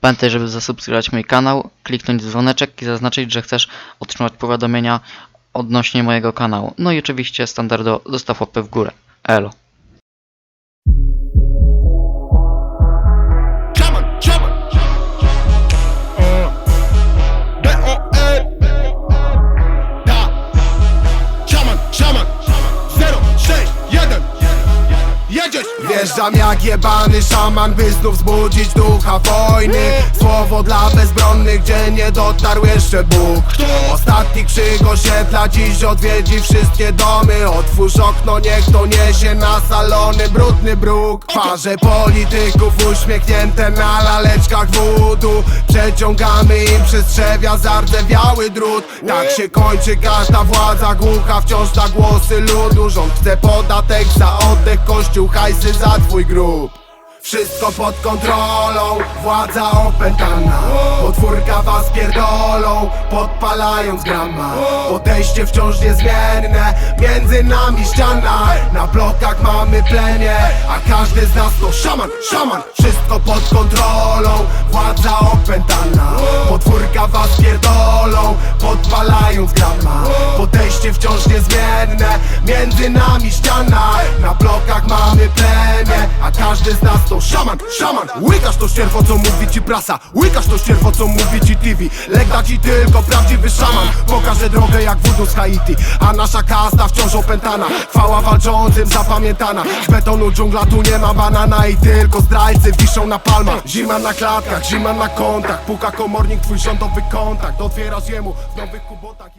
Pamiętaj, żeby zasubskrybować mój kanał, kliknąć dzwoneczek i zaznaczyć, że chcesz otrzymać powiadomienia odnośnie mojego kanału. No i oczywiście standardowo zostaw łapę w górę. Elo. Shaman, Wjeżdżam jak jebany szaman, by znów wzbudzić ducha wojny. Słowo dla bezbronnych, gdzie nie dotarł jeszcze Bóg. Ostatni krzyk osiedla dziś odwiedzi wszystkie domy. Otwórz okno, niech to niesie na salony brudny bruk. Twarze polityków uśmiechnięte na laleczkach wódu Przeciągamy im przez trzewia zardzewiały drut. Tak się kończy każda władza głucha wciąż na głosy ludu. Rząd chce podatek za oddech, kościół hajsy za twój grób. Wszystko pod kontrolą, władza opętana. Potwórka was pierdolą, podpalając grama. Podejście wciąż niezmienne, między nami ściana. Na blokach mamy plemię, każdy z nas to szaman, szaman. Wszystko pod kontrolą, władza opętana. Potwórka was pierdolą, podpalając grama. Podejście wciąż niezmienne, między nami ściana. Na blokach mamy plemię, a każdy z nas to szaman, szaman. Łykasz to ścierwo, co mówi ci prasa. Łykasz to ścierwo, co mówi ci TV Legda ci tylko prawdziwy szaman Pokaże drogę jak wódu z Haiti. A nasza kasta wciąż opętana. Chwała walczącym zapamiętana. Z betonu dżungla tu nie ma banana I tylko zdrajcy wiszą na palmach. Zima na klatkach, zima na kątach. Puka komornik, twój rządowy kontakt. Otwierasz jemu w nowych kubotach